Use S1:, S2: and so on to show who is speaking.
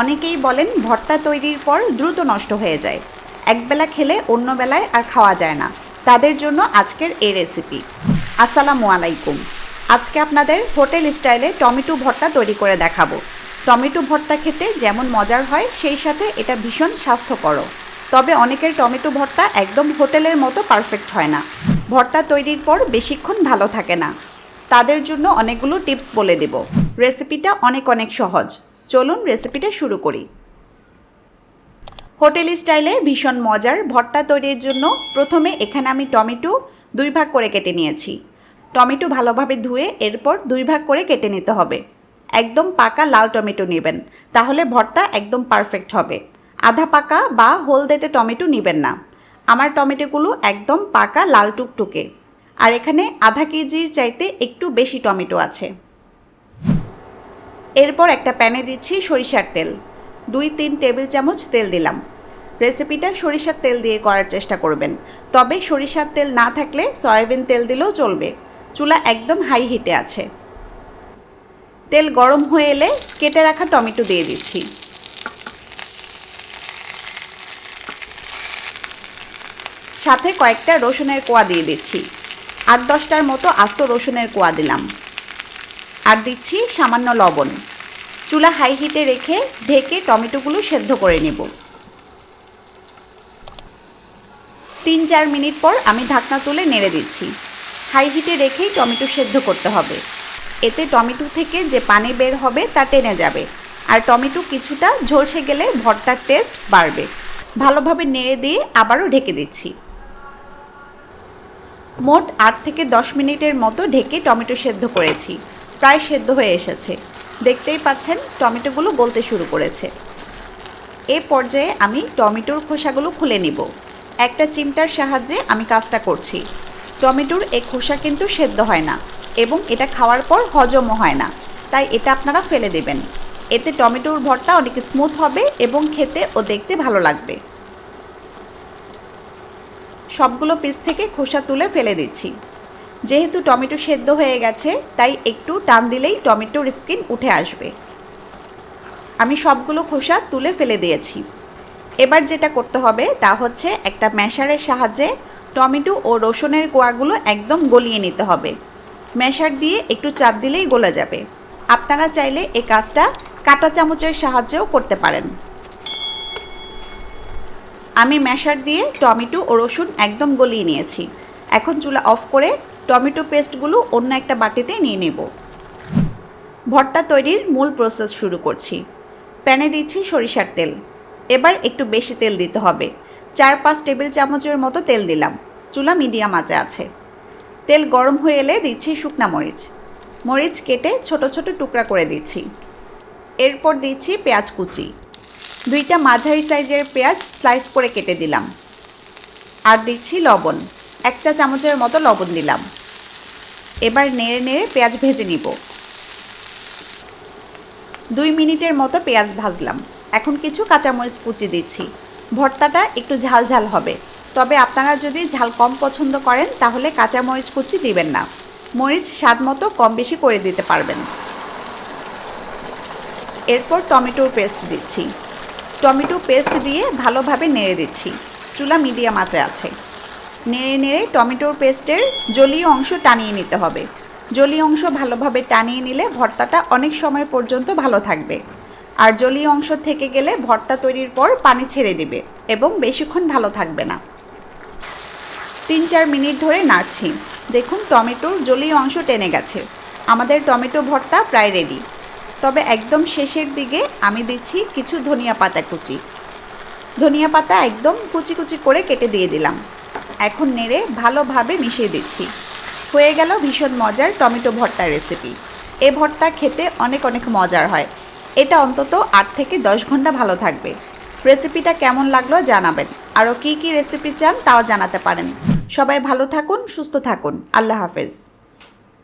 S1: অনেকেই বলেন ভর্তা তৈরির পর দ্রুত নষ্ট হয়ে যায়। একবেলা খেলে অন্য বেলায় আর খাওয়া যায় না। তাদের জন্য আজকের এই রেসিপি আসসালামু আলাইকুম। আজকে আপনাদের হোটেল স্টাইলে টমেটো ভর্তা তৈরি করে দেখাবো। টমেটো ভর্তা খেতে যেমন মজার হয়, সেই সাথে এটা ভীষণ স্বাস্থ্যকরও। তবে অনেকের টমেটো ভর্তা একদম হোটেলের মতো পারফেক্ট হয় না। ভর্তা তৈরির পর বেশিক্ষণ ভালো থাকে না। তাদের জন্য অনেকগুলো টিপস বলে দেব। রেসিপিটা অনেক অনেক সহজ। চলুন রেসিপিটা শুরু করি। হোটেল স্টাইলে ভীষণ মজার ভর্তা তৈরির জন্য প্রথমে এখানে আমি টমেটো দুই ভাগ করে কেটে নিয়েছি। টমেটো ভালোভাবে ধুয়ে এরপর দুই ভাগ করে কেটে নিতে হবে। একদম পাকা লাল টমেটো নেবেন, তাহলে ভর্তা একদম পারফেক্ট হবে। আধা পাকা বা হলদেটে টমেটো নেবেন না। আমার টমেটোগুলো একদম পাকা লাল টুকটুকে। আর এখানে আধা কেজির চাইতে একটু বেশি টমেটো আছে। এরপর একটা প্যানে দিচ্ছি সরিষার তেল। দুই, তিন টেবিল চামচ তেল দিলাম। রেসিপিটা সরিষার তেল দিয়ে করার চেষ্টা করবেন। তবে সরিষার তেল না থাকলে সয়াবিন তেল দিলেও চলবে। চুলা একদম হাই হিটে আছে। তেল গরম হয়ে এলে কেটে রাখা টমেটো দিয়ে দিচ্ছি। সাথে কয়েকটা রসুনের কোয়া দিয়ে দিচ্ছি। আট, দশটার মতো আস্ত রসুনের কোয়া দিলাম। আর দিচ্ছি সামান্য লবণ। চুলা হাই হিটে রেখে ঢেকে টমেটোগুলো সেদ্ধ করে নেব। তিন চার মিনিট পর আমি ঢাকনা তুলে নেড়ে দিচ্ছি। হাই হিটে রেখেই টমেটো সেদ্ধ করতে হবে। এতে টমেটো থেকে যে পানি বের হবে তা টেনে যাবে। আর টমেটো কিছুটা ঝলসে গেলে ভর্তার টেস্ট বাড়বে। ভালোভাবে নেড়ে দিয়ে আবারও ঢেকে দিচ্ছি। মোট আট থেকে দশ মিনিটের মতো ঢেকে টমেটো সেদ্ধ করেছি। প্রায় সেদ্ধ হয়ে এসেছে। দেখতেই পাচ্ছেন, টমেটোগুলো গলতে শুরু করেছে। এ পর্যায়ে আমি টমেটোর খোসাগুলো খুলে নিব। একটা চিমটার সাহায্যে আমি কাজটা করছি। টমেটোর এই খোসা কিন্তু সেদ্ধ হয় না এবং এটা খাওয়ার পর হজমও হয় না। তাই এটা আপনারা ফেলে দেবেন। এতে টমেটোর ভর্তা অনেক স্মুথ হবে এবং খেতে ও দেখতে ভালো লাগবে। সবগুলো পিস থেকে খোসা তুলে ফেলে দিচ্ছি। যেহেতু টমেটো সেদ্ধ হয়ে গেছে, তাই একটু টান দিলেই টমেটোর স্কিন উঠে আসবে। আমি সবগুলো খোসা তুলে ফেলে দিয়েছি। এবার যেটা করতে হবে তা হচ্ছে একটা ম্যাশারের সাহায্যে টমেটো ও রসুনের কোয়াগুলো একদম গলিয়ে নিতে হবে। ম্যাশার দিয়ে একটু চাপ দিলেই গলে যাবে। আপনারা চাইলে এই কাজটা কাঁটা চামচের সাহায্যেও করতে পারেন। আমি ম্যাশার দিয়ে টমেটো ও রসুন একদম গলিয়ে নিয়েছি। এখন চুলা অফ করে টমেটো পেস্টগুলো অন্য একটা বাটিতে নিয়ে নেব। ভর্তা তৈরির মূল প্রসেস শুরু করছি। প্যানে দিচ্ছি সরিষার তেল। এবার একটু বেশি তেল দিতে হবে। চার পাঁচ টেবিল চামচের মতো তেল দিলাম। চুলা মিডিয়াম আঁচে আছে। তেল গরম হয়ে এলে দিচ্ছি শুকনা মরিচ। মরিচ কেটে ছোট ছোট টুকরা করে দিচ্ছি। এরপর দিচ্ছি পেঁয়াজ কুচি। দুইটা মাঝারি সাইজের পেঁয়াজ স্লাইস করে কেটে দিলাম। আর দিচ্ছি লবণ। এক চা চামচের মতো লবণ দিলাম। এবার নেড়ে নেড়ে পেঁয়াজ ভেজে নিব। দুই মিনিটের মতো পেঁয়াজ ভাজলাম। এখন কিছু কাঁচামরিচ কুচি দিচ্ছি। ভর্তাটা একটু ঝাল ঝাল হবে। তবে আপনারা যদি ঝাল কম পছন্দ করেন, তাহলে কাঁচামরিচ কুচি দিবেন না। মরিচ স্বাদ মতো কম বেশি করে দিতে পারবেন। এরপর টমেটোর পেস্ট দিচ্ছি। টমেটো পেস্ট দিয়ে ভালোভাবে নেড়ে দিচ্ছি। চুলা মিডিয়াম আঁচে আছে। নেড়ে নেড়ে টমেটোর পেস্টের জলীয় অংশ টানিয়ে নিতে হবে। জলীয় অংশ ভালোভাবে টানিয়ে নিলে ভর্তাটা অনেক সময় পর্যন্ত ভালো থাকবে। আর জলীয় অংশ থেকে গেলে ভর্তা তৈরির পর পানি ছেড়ে দিবে এবং বেশিক্ষণ ভালো থাকবে না। তিন চার মিনিট ধরে নাড়ছি। দেখুন টমেটোর জলীয় অংশ টেনে গেছে। আমাদের টমেটো ভর্তা প্রায় রেডি। তবে একদম শেষের দিকে আমি দিচ্ছি কিছু ধনিয়া পাতা কুচি। ধনিয়া পাতা একদম কুচি কুচি করে কেটে দিয়ে দিলাম। এখন নেড়ে ভালোভাবে মিশিয়ে দিচ্ছি। হয়ে গেল ভীষণ মজার টমেটো ভর্তার রেসিপি এ ভর্তা খেতে অনেক অনেক মজার হয়। এটা অন্তত আট থেকে দশ ঘণ্টা ভালো থাকবে। রেসিপিটা কেমন লাগল জানাবেন। আরও কী কী রেসিপি চান তাও জানাতে পারেন। সবাই ভালো থাকুন, সুস্থ থাকুন। আল্লাহ হাফেজ।